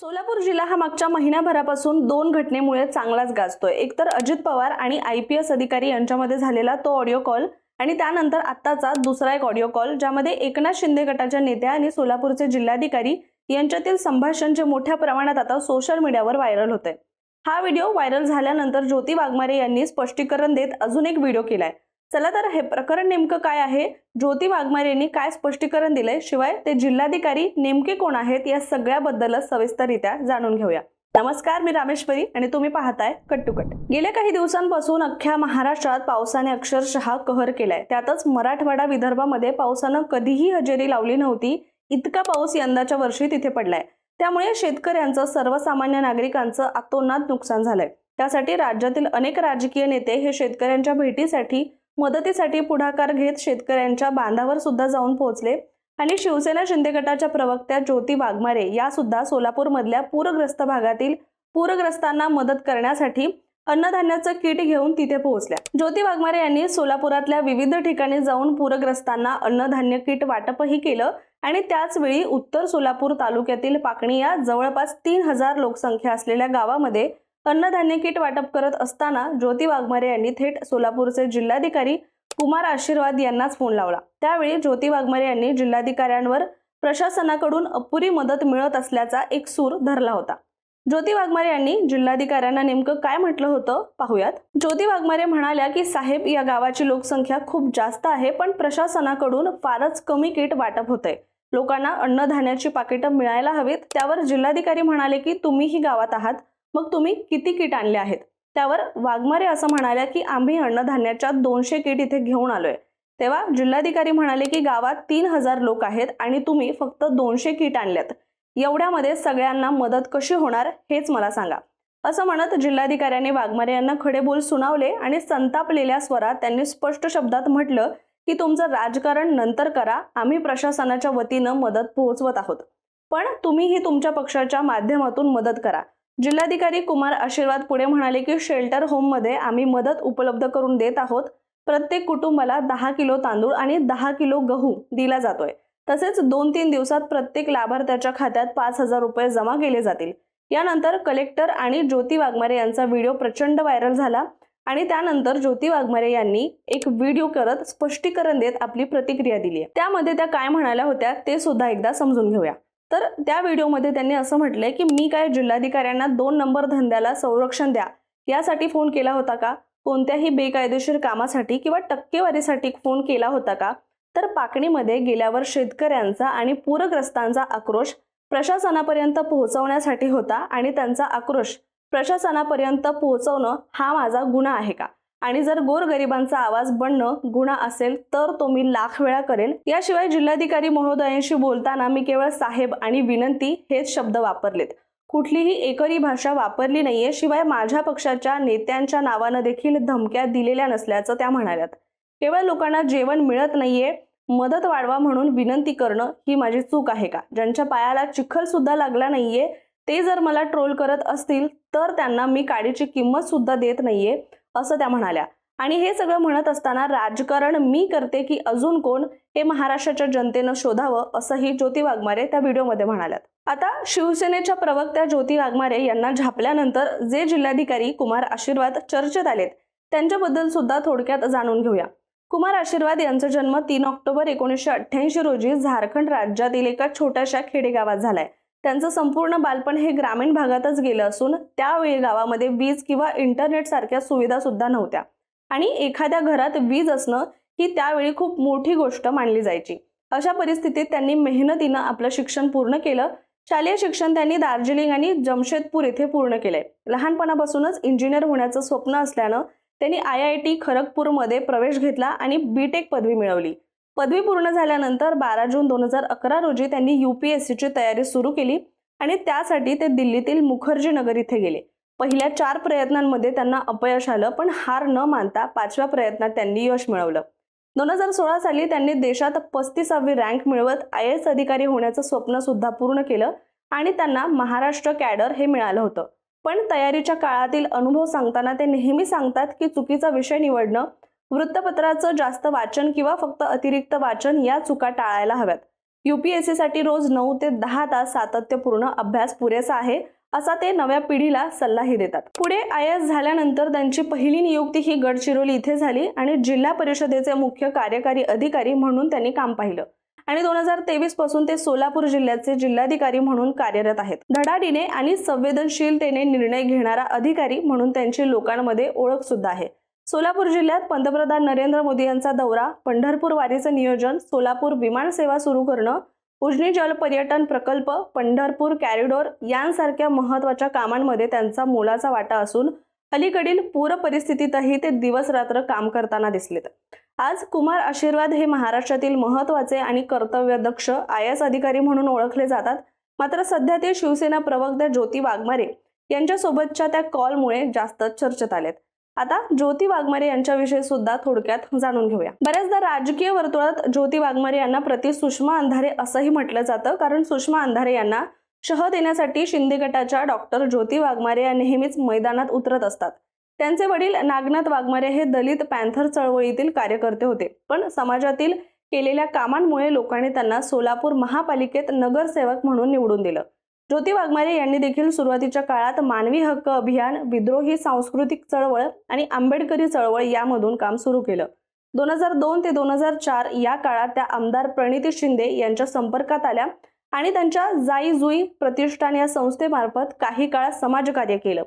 सोलापूर जिल्हा हा मागच्या महिन्याभरापासून दोन घटनेमुळे चांगलाच गाजतोय. एकतर अजित पवार आणि आय पी एस अधिकारी यांच्यामध्ये झालेला तो ऑडिओ कॉल आणि त्यानंतर आत्ताचा दुसरा एक ऑडिओ कॉल ज्यामध्ये एकनाथ शिंदे गटाच्या नेत्या आणि सोलापूरचे जिल्हाधिकारी यांच्यातील संभाषण जे मोठ्या प्रमाणात आता सोशल मीडियावर व्हायरल होते हा व्हिडिओ व्हायरल झाल्यानंतर ज्योती वाघमारे यांनी स्पष्टीकरण देत अजून एक व्हिडिओ केलाय. चला तर हे प्रकरण नेमकं काय आहे? ज्योती वाघमारे यांनी काय स्पष्टीकरण दिलंय? शिवाय ते जिल्हाधिकारी नेमके कोण आहेत? या सगळ्याबद्दलच सविस्तररित्या जाणून घेऊया. नमस्कार मी रामेश्वरी आणि तुम्ही पाहताय कट गेल्या काही दिवसांपासून अख्ख्या महाराष्ट्रात पावसाने अक्षरशः कहर केलाय. त्यातच मराठवाडा विदर्भामध्ये पावसानं कधीही हजेरी लावली नव्हती. इतका पाऊस यंदाच्या वर्षी तिथे पडलाय. त्यामुळे शेतकऱ्यांचं सर्वसामान्य नागरिकांचं अतोनात नुकसान झालंय. त्यासाठी राज्यातील अनेक राजकीय नेते हे शेतकऱ्यांच्या भेटीसाठी मदतीसाठी पुढाकार घेत शेतकऱ्यांच्या बांधावर सुद्धा जाऊन पोहोचले. आणि शिवसेना शिंदे गटाच्या प्रवक्त्या ज्योती वाघमारे या सुद्धा सोलापूरमधल्या पूरग्रस्त भागातील पूरग्रस्तांना मदत करण्यासाठी अन्नधान्याचं किट घेऊन तिथे पोहोचल्या. ज्योती वाघमारे यांनी सोलापुरातल्या विविध ठिकाणी जाऊन पूरग्रस्तांना अन्नधान्य किट वाटपही केलं आणि त्याचवेळी उत्तर सोलापूर तालुक्यातील पाकणी या जवळपास तीन हजार लोकसंख्या असलेल्या गावामध्ये अन्नधान्य किट वाटप करत असताना ज्योती वाघमारे यांनी थेट सोलापूरचे जिल्हाधिकारी कुमार आशीर्वाद यांनाच फोन लावला. त्यावेळी ज्योती वाघमारे यांनी जिल्हाधिकाऱ्यांवर प्रशासनाकडून अपुरी मदत मिळत असल्याचा एक सूर धरला होता. ज्योती वाघमारे यांनी जिल्हाधिकाऱ्यांना नेमकं काय म्हटलं होतं पाहूयात. ज्योती वाघमारे म्हणाल्या की साहेब या गावाची लोकसंख्या खूप जास्त आहे पण प्रशासनाकडून फारच कमी किट वाटप होतंय. लोकांना अन्नधान्याची पाकिटं मिळायला हवीत. त्यावर जिल्हाधिकारी म्हणाले की तुम्हीही गावात आहात. मग तुम्ही किती किट आणले आहेत? त्यावर वाघमारे असं म्हणाल्या की आम्ही अन्नधान्याच्या दोनशे किट इथे घेऊन आलोय. तेव्हा जिल्हाधिकारी म्हणाले की गावात तीन हजार लोक आहेत आणि तुम्ही फक्त दोनशे किट आणल्यात. एवढ्यामध्ये सगळ्यांना मदत कशी होणार हेच मला सांगा. असं म्हणत जिल्हाधिकाऱ्यांनी वाघमारे यांना खडे बोल सुनावले आणि संतापलेल्या स्वरात त्यांनी स्पष्ट शब्दात म्हटलं की तुमचं राजकारण नंतर करा. आम्ही प्रशासनाच्या वतीनं मदत पोहोचवत आहोत. पण तुम्हीही तुमच्या पक्षाच्या माध्यमातून मदत करा. जिल्हाधिकारी कुमार आशीर्वाद पुढे म्हणाले की शेल्टर होममध्ये आम्ही मदत उपलब्ध करून देत आहोत. प्रत्येक कुटुंबाला दहा किलो तांदूळ आणि दहा किलो गहू दिला जातोय. तसेच दोन तीन दिवसात प्रत्येक लाभार्थ्याच्या खात्यात पाच हजार रुपये जमा केले जातील. यानंतर कलेक्टर आणि ज्योती वाघमारे यांचा व्हिडिओ प्रचंड व्हायरल झाला आणि त्यानंतर ज्योती वाघमारे यांनी एक व्हिडिओ करत स्पष्टीकरण देत आपली प्रतिक्रिया दिली त्यामध्ये त्या काय म्हणाल्या होत्या ते सुद्धा एकदा समजून घेऊया. तर त्या व्हिडिओमध्ये त्यांनी असं म्हटलंय की मी काय जिल्हाधिकाऱ्यांना दोन नंबर धंद्याला संरक्षण द्या यासाठी फोन केला होता का? कोणत्याही बेकायदेशीर कामासाठी किंवा टक्केवारीसाठी फोन केला होता का? तर पाकणीमध्ये गेल्यावर शेतकऱ्यांचा आणि पूरग्रस्तांचा आक्रोश प्रशासनापर्यंत पोहोचवण्यासाठी होता आणि त्यांचा आक्रोश प्रशासनापर्यंत पोहोचवणं हा माझा गुन्हा आहे का? आणि जर गोरगरिबांचा आवाज बनणं गुन्हा असेल तर तो मी लाख वेळा करेल याशिवाय जिल्हाधिकारी महोदयांशी बोलताना मी केवळ साहेब आणि विनंती हेच शब्द वापरलेत. कुठलीही एकरी भाषा वापरली नाहीये शिवाय माझ्या पक्षाच्या नेत्यांच्या नावानं देखील धमक्या दिलेल्या नसल्याचं त्या म्हणाल्यात. केवळ लोकांना जेवण मिळत नाहीये मदत वाढवा म्हणून विनंती करणं ही माझी चूक आहे का? ज्यांच्या पायाला चिखल सुद्धा लागला नाहीये ते जर मला ट्रोल करत असतील तर त्यांना मी काडीची किंमत सुद्धा देत नाहीये. असं त्या म्हणाल्या. आणि हे सगळं म्हणत असताना राजकारण मी करते की अजून कोण हे महाराष्ट्राच्या जनतेनं शोधावं असंही ज्योती वाघमारे त्या व्हिडिओमध्ये म्हणाल्यात. आता शिवसेनेच्या प्रवक्त्या ज्योती वाघमारे यांना झापल्यानंतर जे जिल्हाधिकारी कुमार आशीर्वाद चर्चेत आलेत त्यांच्याबद्दल सुद्धा थोडक्यात जाणून घेऊया. कुमार आशीर्वाद यांचा जन्म तीन ऑक्टोबर एकोणीसशे अठ्ठ्याऐंशी रोजी झारखंड राज्यातील एका छोट्याशा खेडेगावात झालाय. त्यांचं संपूर्ण बालपण हे ग्रामीण भागातच गेलं असून त्यावेळी गावामध्ये वीज किंवा इंटरनेट सारख्या सुविधा सुद्धा नव्हत्या. आणि एखाद्या घरात वीज असणं ही त्यावेळी खूप मोठी गोष्ट मानली जायची. अशा परिस्थितीत त्यांनी मेहनतीनं आपलं शिक्षण पूर्ण केलं. शालेय शिक्षण त्यांनी दार्जिलिंग आणि जमशेदपूर येथे पूर्ण केलंय. लहानपणापासूनच इंजिनियर होण्याचं स्वप्न असल्यानं त्यांनी आय आय टी खरगपूरमध्ये प्रवेश घेतला आणि बी टेक पदवी मिळवली. पदवी पूर्ण झाल्यानंतर बारा जून दोन हजार अकरा रोजी त्यांनी यू पी एस सीची तयारी सुरू केली आणि त्यासाठी ते दिल्लीतील मुखर्जी नगर इथे गेले. पहिल्या चार प्रयत्नांमध्ये त्यांना अपयश आलं पण हार न मानता पाचव्या प्रयत्नात त्यांनी यश मिळवलं. दोन हजार सोळा साली त्यांनी देशात पस्तीसावी रँक मिळवत आय एस अधिकारी होण्याचं स्वप्न सुद्धा पूर्ण केलं आणि त्यांना महाराष्ट्र कॅडर हे मिळालं होतं. पण तयारीच्या काळातील अनुभव सांगताना ते नेहमी सांगतात की चुकीचा विषय निवडणं वृत्तपत्राचं जास्त वाचन किंवा फक्त अतिरिक्त वाचन या चुका टाळायला हव्यात. यूपीएससीसाठी रोज नऊ ते दहा तास सातत्यपूर्ण अभ्यास पुरेसा आहे असा ते नव्या पिढीला सल्लाही देतात. पुढे आय एस झाल्यानंतर त्यांची पहिली नियुक्ती ही गडचिरोली इथे झाली आणि जिल्हा परिषदेचे मुख्य कार्यकारी अधिकारी म्हणून त्यांनी काम पाहिलं. आणि दोन हजार तेवीसपासून ते सोलापूर जिल्ह्याचे जिल्हाधिकारी म्हणून कार्यरत आहेत. धडाडीने आणि संवेदनशीलतेने निर्णय घेणारा अधिकारी म्हणून त्यांची लोकांमध्ये ओळख सुद्धा आहे. सोलापूर जिल्ह्यात पंतप्रधान नरेंद्र मोदी यांचा दौरा पंढरपूर वारीचं नियोजन सोलापूर विमान सेवा सुरू करणं उजनी जल पर्यटन प्रकल्प पंढरपूर कॅरिडॉर यांसारख्या महत्त्वाच्या कामांमध्ये त्यांचा मोलाचा वाटा असून अलीकडील पूर परिस्थितीतही ते दिवस रात्र काम करताना दिसलेत. आज कुमार आशीर्वाद हे महाराष्ट्रातील महत्त्वाचे आणि कर्तव्यदक्ष आय एस अधिकारी म्हणून ओळखले जातात. मात्र सध्या ते शिवसेना प्रवक्त्या ज्योती वाघमारे यांच्यासोबतच्या त्या कॉलमुळे जास्त चर्चेत आलेत. आता ज्योती वाघमारे यांच्याविषयी सुद्धा थोडक्यात जाणून घेऊया. बऱ्याचदा राजकीय वर्तुळात ज्योती वाघमारे यांना प्रति सुषमा अंधारे असंही म्हटलं जातं. कारण सुषमा अंधारे यांना शह देण्यासाठी शिंदे गटाच्या डॉक्टर ज्योती वाघमारे या नेहमीच मैदानात उतरत असतात. त्यांचे वडील नागनाथ वाघमारे हे दलित पॅन्थर चळवळीतील कार्यकर्ते होते. पण समाजातील केलेल्या कामांमुळे लोकांनी त्यांना सोलापूर महापालिकेत नगरसेवक म्हणून निवडून दिलं. ज्योती वाघमारे यांनी देखील सुरुवातीच्या काळात मानवी हक्क अभियान विद्रोही सांस्कृतिक चळवळ आणि आंबेडकरी चळवळ यामधून काम सुरू केलं. दोन हजार दोन ते दोन हजार चार या काळात त्या आमदार प्रणिती शिंदे यांच्या संपर्कात आल्या आणि त्यांच्या जाई जुई प्रतिष्ठान या संस्थेमार्फत काही काळ समाजकार्य केलं.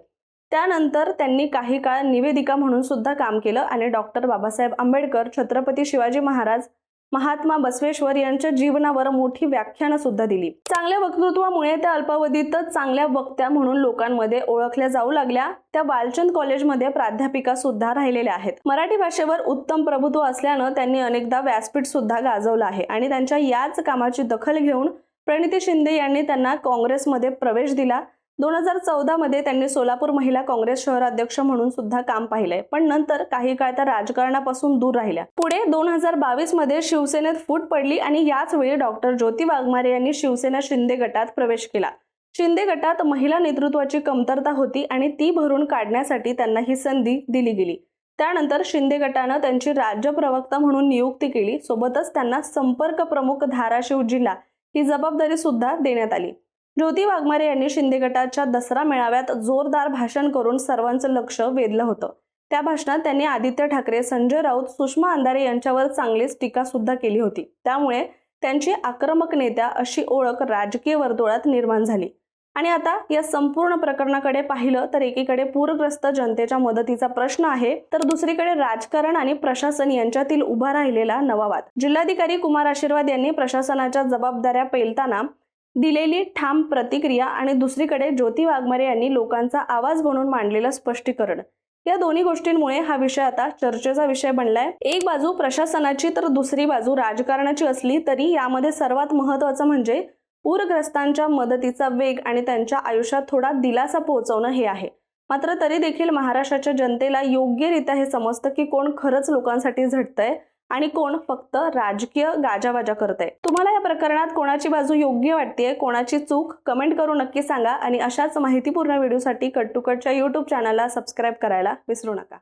त्यानंतर त्यांनी काही काळ निवेदिका म्हणून सुद्धा काम केलं आणि डॉक्टर बाबासाहेब आंबेडकर छत्रपती शिवाजी महाराज महात्मा बसवेश्वर यांच्या जीवनावर मोठी व्याख्यानं सुद्धा दिली. चांगल्या वक्तृत्वामुळे त्या अल्पावधीतच चांगल्या वक्त्या म्हणून लोकांमध्ये ओळखल्या जाऊ लागल्या. त्या बालचंद कॉलेजमध्ये प्राध्यापिका सुद्धा राहिलेल्या आहेत. मराठी भाषेवर उत्तम प्रभुत्व असल्यानं त्यांनी अनेकदा व्यासपीठ सुद्धा गाजवलं आहे आणि त्यांच्या याच कामाची दखल घेऊन प्रणिती शिंदे यांनी त्यांना काँग्रेसमध्ये प्रवेश दिला. दोन हजार चौदा मध्ये त्यांनी सोलापूर महिला काँग्रेस शहराध्यक्ष म्हणून सुद्धा काम पाहिलंय. पण नंतर काही काळ त्या राजकारणापासून दूर राहिल्या. पुढे दोन हजार बावीसमध्ये शिवसेनेत फूट पडली आणि याच वेळी डॉक्टर ज्योती वाघमारे यांनी शिवसेना शिंदे गटात प्रवेश केला. शिंदे गटात महिला नेतृत्वाची कमतरता होती आणि ती भरून काढण्यासाठी त्यांना ही संधी दिली गेली. त्यानंतर शिंदे गटानं त्यांची राज्य प्रवक्ता म्हणून नियुक्ती केली. सोबतच त्यांना संपर्क प्रमुख धाराशिव जिल्हा ही जबाबदारी सुद्धा देण्यात आली. ज्योती वाघमारे यांनी शिंदे गटाच्या दसरा मेळाव्यात जोरदार भाषण करून सर्वांचं लक्ष वेधलं होतं. त्या भाषणात त्यांनी आदित्य ठाकरे संजय राऊत सुषमा अंधारे यांच्यावर चांगलीच टीका सुद्धा केली होती. त्यामुळे त्यांची आक्रमक नेत्या अशी ओळख राजकीय वर्तुळात निर्माण झाली. आणि आता या संपूर्ण प्रकरणाकडे पाहिलं तर एकीकडे पूरग्रस्त जनतेच्या मदतीचा प्रश्न आहे तर दुसरीकडे राजकारण आणि प्रशासन यांच्यातील उभा राहिलेला नवा वाद. जिल्हाधिकारी कुमार आशीर्वाद यांनी प्रशासनाच्या जबाबदाऱ्या पेलताना दिलेली ठाम प्रतिक्रिया आणि दुसरीकडे ज्योती वाघमारे यांनी लोकांचा आवाज म्हणून मांडलेलं स्पष्टीकरण. या दोन्ही गोष्टींमुळे हा विषय आता चर्चेचा विषय बनलाय. एक बाजू प्रशासनाची तर दुसरी बाजू राजकारणाची असली तरी यामध्ये सर्वात महत्वाचं म्हणजे पूरग्रस्तांच्या मदतीचा वेग आणि त्यांच्या आयुष्यात थोडा दिलासा पोहोचवणं हे आहे. मात्र तरी देखील महाराष्ट्राच्या जनतेला योग्यरित्या हे समजतं की कोण खरंच लोकांसाठी झटतंय. आणि कोण फक्त राजकीय गाजावाजा करतंय. तुम्हाला या प्रकरणात कोणाची बाजू योग्य वाटतेय कोणाची चूक कमेंट करून नक्की सांगा आणि अशाच माहितीपूर्ण व्हिडिओसाठी कट टू कटच्या युट्यूब चॅनलला सबस्क्राईब करायला विसरू नका.